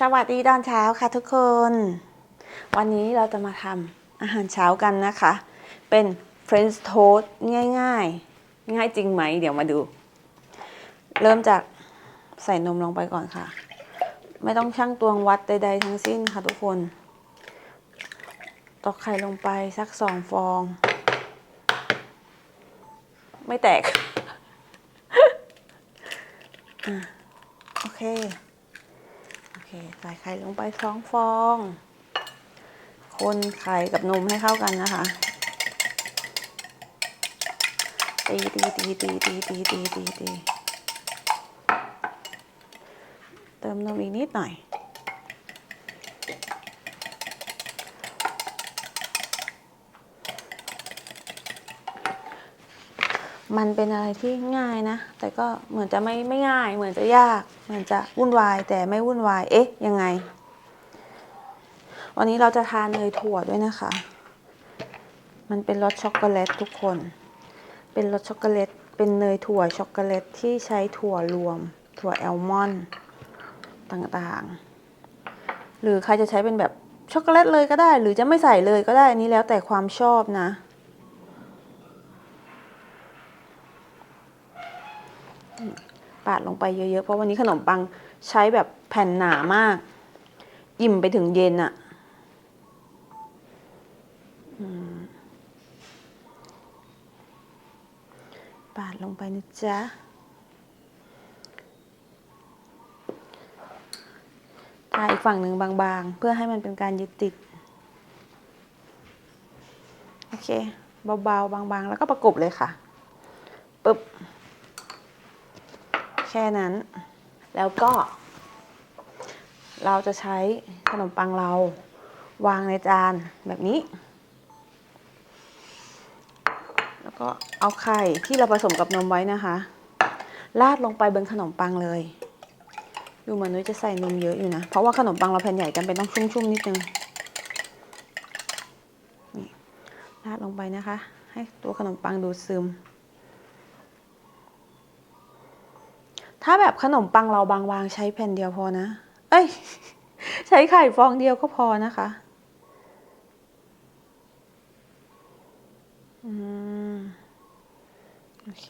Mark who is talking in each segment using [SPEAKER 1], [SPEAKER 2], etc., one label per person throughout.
[SPEAKER 1] สวัสดีตอนเช้าค่ะทุกคน วันนี้เราจะมาทำอาหารเช้ากันนะคะ เป็น French toast ง่ายๆ ง่ายจริงไหม เดี๋ยวมาดู เริ่มจากใส่นมลงไปก่อนค่ะ ไม่ต้องชั่งตวงวัดใดๆทั้งสิ้นค่ะทุกคน ตอกไข่ลงไปสักสองฟอง ไม่แตกอโอเค ใส่ไข่ลงไปสองฟอง คนไข่กับนมให้เข้ากันนะคะ ตีตีตีตีตีตีตีตีตีเติมนมอีกนิดหน่อย มันเป็นอะไรที่ง่ายนะ แต่ก็เหมือนจะไม่ไม่ง่าย เหมือนจะยาก เหมือนจะวุ่นวายแต่ไม่วุ่นวาย เอ๊ะ ยังไง วันนี้เราจะทานเนยถั่วด้วยนะคะ มันเป็นรสช็อกโกแลตทุกคน เป็นรสช็อกโกแลต เป็นเนยถั่วช็อกโกแลตที่ใช้ถั่วรวม ถั่วแอลมอนด์ต่างๆ หรือใครจะใช้เป็นแบบช็อกโกแลตเลยก็ได้ หรือจะไม่ใส่เลยก็ได้ อันนี้แล้วแต่ความชอบนะ ปาดลงไปเยอะๆ เพราะวันนี้ขนมปังใช้แบบแผ่นหนามาก อิ่มไปถึงเย็นอะปาดลงไปนะจ๊ะ ทาอีกฝั่งหนึ่งบางๆ เพื่อให้มันเป็นการยึดติด โอเค เบาๆ บางๆ แล้วก็ประกบเลยค่ะปึ๊บ ค่นั้น แล้วก็ เราจะใช้ขนมปังเราวางในจานแบบนี้ แล้วก็เอาไข่ที่เราผสมกับนมไว้นะคะราดลงไปบนขนมปังเลย ดูเหมือนนุ้ยจะใส่นมเยอะอยู่นะ เพราะว่าขนมปังเราแผ่นใหญ่จำเป็นต้องชุ่มๆนิดนึงนี่ราดลงไปนะคะ ให้ตัวขนมปังดูดซึม ถ้าแบบขนมปังเราบางๆใช้แผ่นเดียวพอนะ เอ้ย ใช้ไข่ฟองเดียวก็พอนะคะอืมโอเค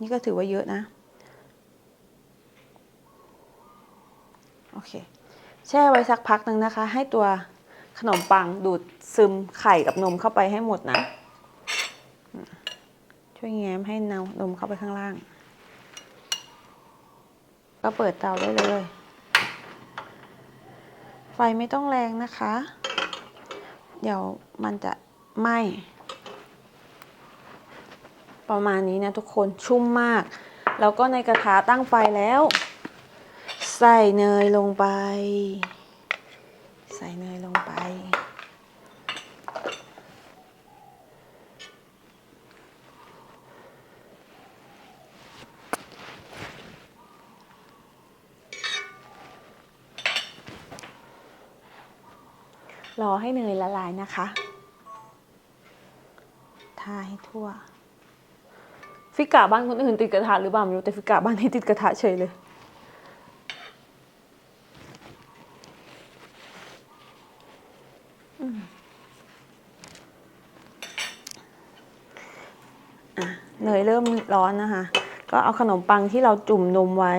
[SPEAKER 1] นี่ก็ถือว่าเยอะนะ โอเค แช่ไว้สักพักหนึ่งนะคะ ให้ตัวขนมปังดูดซึมไข่กับนมเข้าไปให้หมดนะ ช่วยแง้มให้นนมเข้าไปข้างล่าง ก็เปิดเตาได้เลย ไฟไม่ต้องแรงนะคะ เดี๋ยวมันจะไหม้ประมาณนี้นะทุกคนชุ่มมาก แล้วก็ในกระทะตั้งไฟแล้ว ใส่เนยลงไป ใส่เนยลงไป รอให้เนยละลายนะคะ ทาให้ทั่ว ฟิกาบ้านคนอื่นติดกระทะหรือเปล่าไม่รู้แต่ฟิกาบ้านนี้ติดกระทะเฉยเลยอะเนยเริ่มร้อนนะคะ ก็เอาขนมปังที่เราจุ่มนมไว้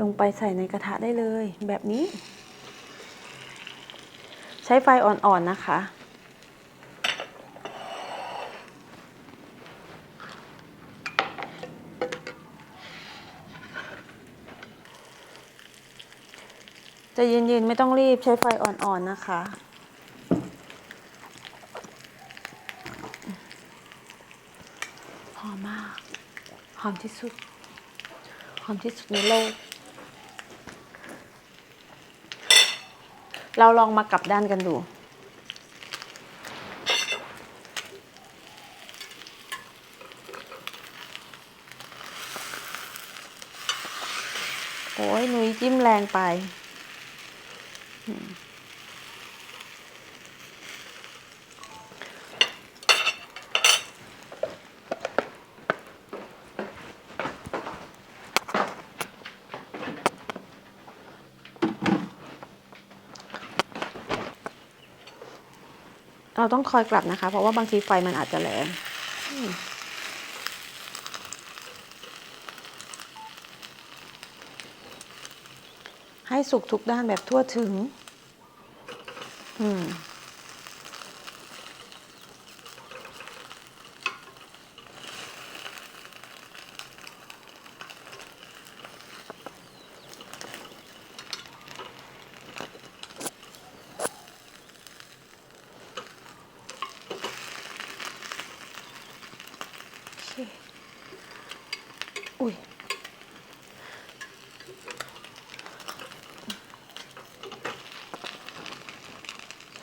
[SPEAKER 1] ลงไปใส่ในกระทะได้เลย แบบนี้ ใช้ไฟอ่อนๆนะคะ จะเย็นๆ ไม่ต้องรีบใช้ไฟอ่อนๆนะคะหอมมาก หอมที่สุด หอมที่สุดในโลก เราลองมากลับด้านกันดู โอ้ยนุ้ยจิ้มแรงไป เราต้องคอยกลับนะคะ เพราะว่าบางทีไฟมันอาจจะแรงให้สุกทุกด้านแบบทั่วถึง อืม อุ้ย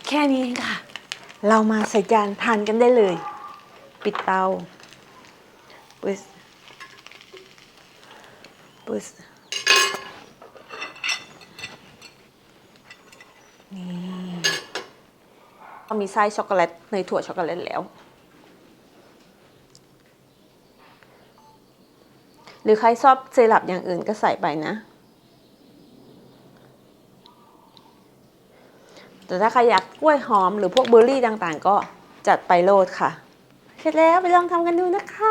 [SPEAKER 1] แค่นี้ค่ะ เรามาใส่จานทานกันได้เลย ปิดเตาปึ๊สปึ๊สนี่เรามีไส้ช็อกโกแลตเนยถั่วช็อกโกแลตแล้ว หรือใครชอบเซรัปอย่างอื่นก็ใส่ไปนะ แต่ถ้าใครอยากกล้วยหอมหรือพวกเบอร์รี่ต่างๆ ก็จัดไปโลดค่ะ เสร็จแล้วไปลองทำกันดูนะคะ